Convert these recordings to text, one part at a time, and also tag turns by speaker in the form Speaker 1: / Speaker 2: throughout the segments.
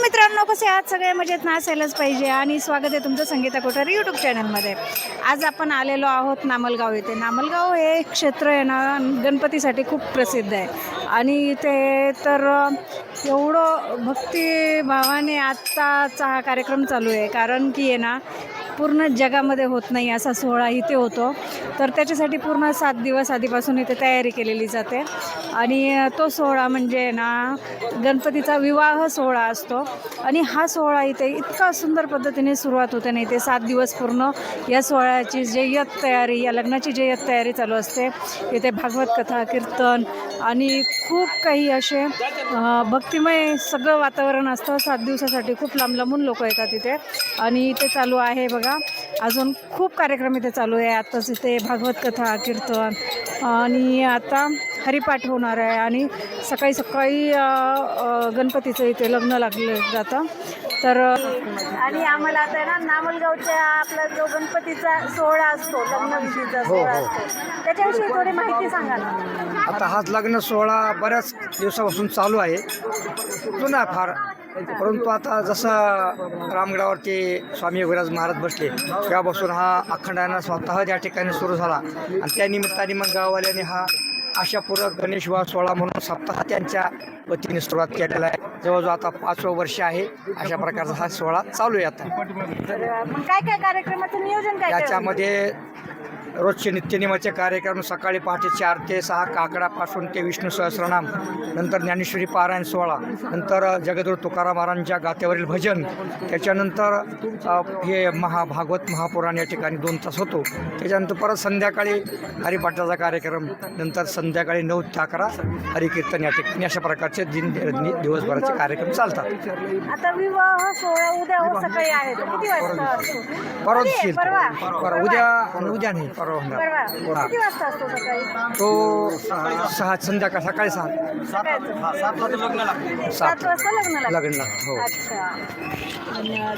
Speaker 1: मित्रांनो कसे आज सगळे मजेत ना असायलाच पाहिजे. आणि स्वागत आहे तुमचं संगीता कोठारी यूट्यूब चॅनलमध्ये आज आपण आलेलो आहोत नामलगाव येथे. नामलगाव हे क्षेत्र आहे ना गणपतीसाठी खूप प्रसिद्ध आहे. आणि इथे तर एवढं भक्तिभावाने आत्ताचा हा कार्यक्रम चालू आहे. कारण की आहे ना पूर्ण जगामध्ये होत नाही असा सोहळा इथे होतो. तर त्याच्यासाठी पूर्ण सात दिवस आधीपासून इथे तयारी केलेली जाते. आणि तो सोहळा म्हणजे ना गणपतीचा विवाह सोहळा असतो. आणि हा सोहळा इथे इतका सुंदर पद्धतीने सुरुवात होते ना इथे सात दिवस पूर्ण या सोहळ्याची जय्यत तयारी या लग्नाची जय्यत तयारी चालू असते इथे भागवत कथा कीर्तन आणि खूप काही असे भक्तिमय सगळं वातावरण असतं. सात दिवसासाठी खूप लांब लांबून लोक येतात इथे आणि इथे चालू आहे बघा. अजून खूप कार्यक्रम इथे चालू आहे. आत्ताच इथे भागवत कथा कीर्तन आणि आता हरिपाठ होणार आहे आणि सकाळी सकाळी गणपतीचं इथे लग्न लागलं जातं. तर आणि आम्हाला आता ना नामलगावच्या आपला जो गणपतीचा सोहळा असतो लग्नविधीचा सोहळा असतो त्याच्याविषयी थोडी माहिती सांगा ना.
Speaker 2: आता हा लग्न सोहळा बऱ्याच दिवसापासून चालू आहे. जुना फार. परंतु आता जसं रामगडावरती स्वामी योगराज महाराज बसले तेव्हापासून हा अखंडानं स्वतः त्या ठिकाणी सुरू झाला. आणि त्या निमित्ताने मग गाववाल्याने हा आशापूर्वक गणेश विवाह सोहळा म्हणून सप्ताह त्यांच्या वतीने सुरुवात केलेला आहे. जवळजवळ आता पाचवं वर्ष आहे. अशा प्रकारचा हा सोहळा चालू आहे आता.
Speaker 1: मग काय काय कार्यक्रमाचं नियोजन काय काय
Speaker 2: त्याच्यामध्ये रोजचे नित्यनियमाचे कार्यक्रम सकाळी पहाटे चार ते सहा काकडापासून ते विष्णू सहस्रनाम नंतर ज्ञानेश्वरी पारायण सोहळा नंतर जगद्गुरु तुकाराम महाराजांच्या गात्यावरील भजन त्याच्यानंतर हे महाभागवत महापुराण या ठिकाणी दोन तास होतो. त्याच्यानंतर परत संध्याकाळी हरिपाठाचा कार्यक्रम नंतर संध्याकाळी नऊ ते अकरा हरिकीर्तन या ठिकाणी अशा प्रकारचे दिन दिवसभराचे कार्यक्रम चालतात.
Speaker 1: आता विवाह सोहळा उद्या सकाळी आहे?
Speaker 2: परवा. उद्या आणि उद्या नाही. परवा होणार
Speaker 1: परवा
Speaker 2: हा.
Speaker 1: किती वाजता असतो सकाळी?
Speaker 2: तो सहा संध्याकाळ सकाळी सहा। सात
Speaker 1: सात वाजता लग्न लागतं.
Speaker 2: लग्न हो.
Speaker 1: अच्छा. धन्यवाद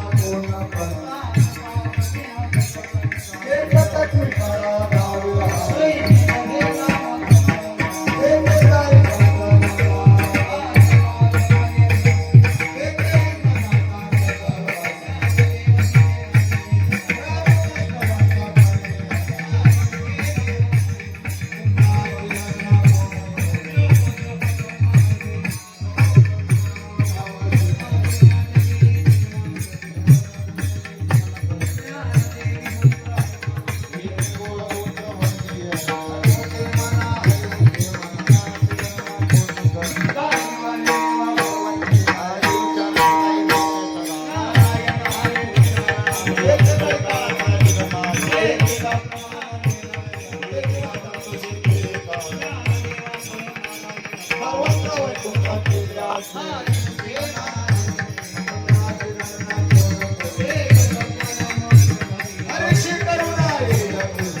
Speaker 3: Bye. Thank you.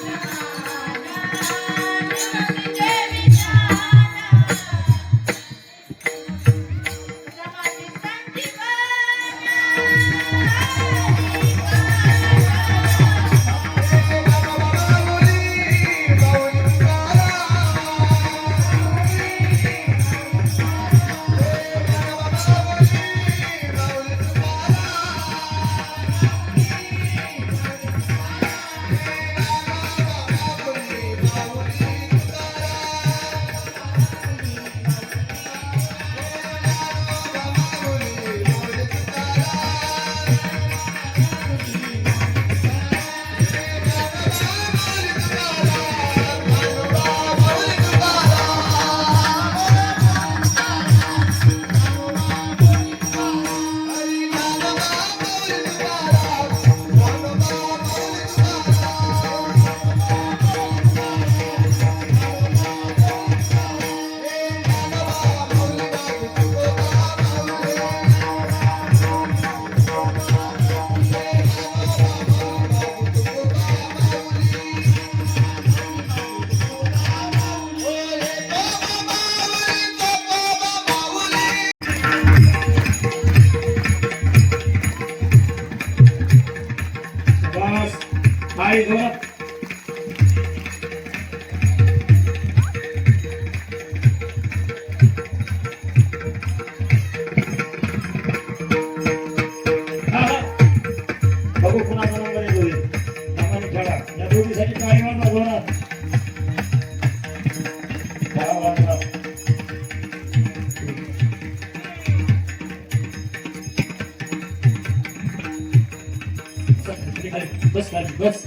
Speaker 3: बस खाली बस.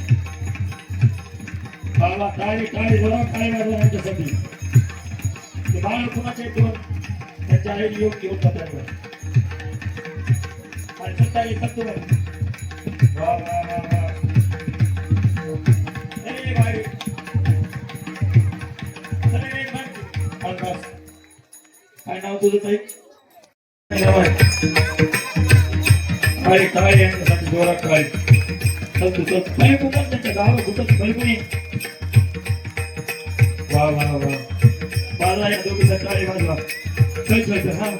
Speaker 3: बाबा टाळी टाळी बोला टाळी वाजवा यांच्यासाठी ते बाळ कुणाचे दोन त्यांच्या आईने योग घेऊन जातात आणि येतात तुम्हाला वा वा वा वा. काय नाव तुझं काय काय यांच्यासाठी जोरात काय चल तू चल त्यांच्या गावात कुठं काय वा वा वा बाजा या दोघी सकाळी बाजूला चल चल चल हा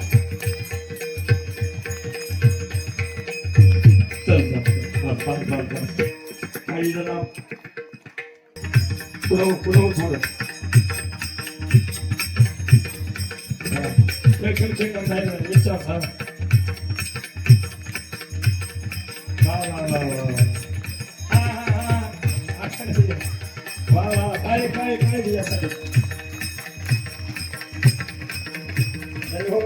Speaker 3: चल चल बस बस बस काही जण पुढं पुढं थोडं चल चल चल चल विचार हा वा वा वा वा दिल्या वा वा. काळे काळे काळे दिल्यासाठी हो.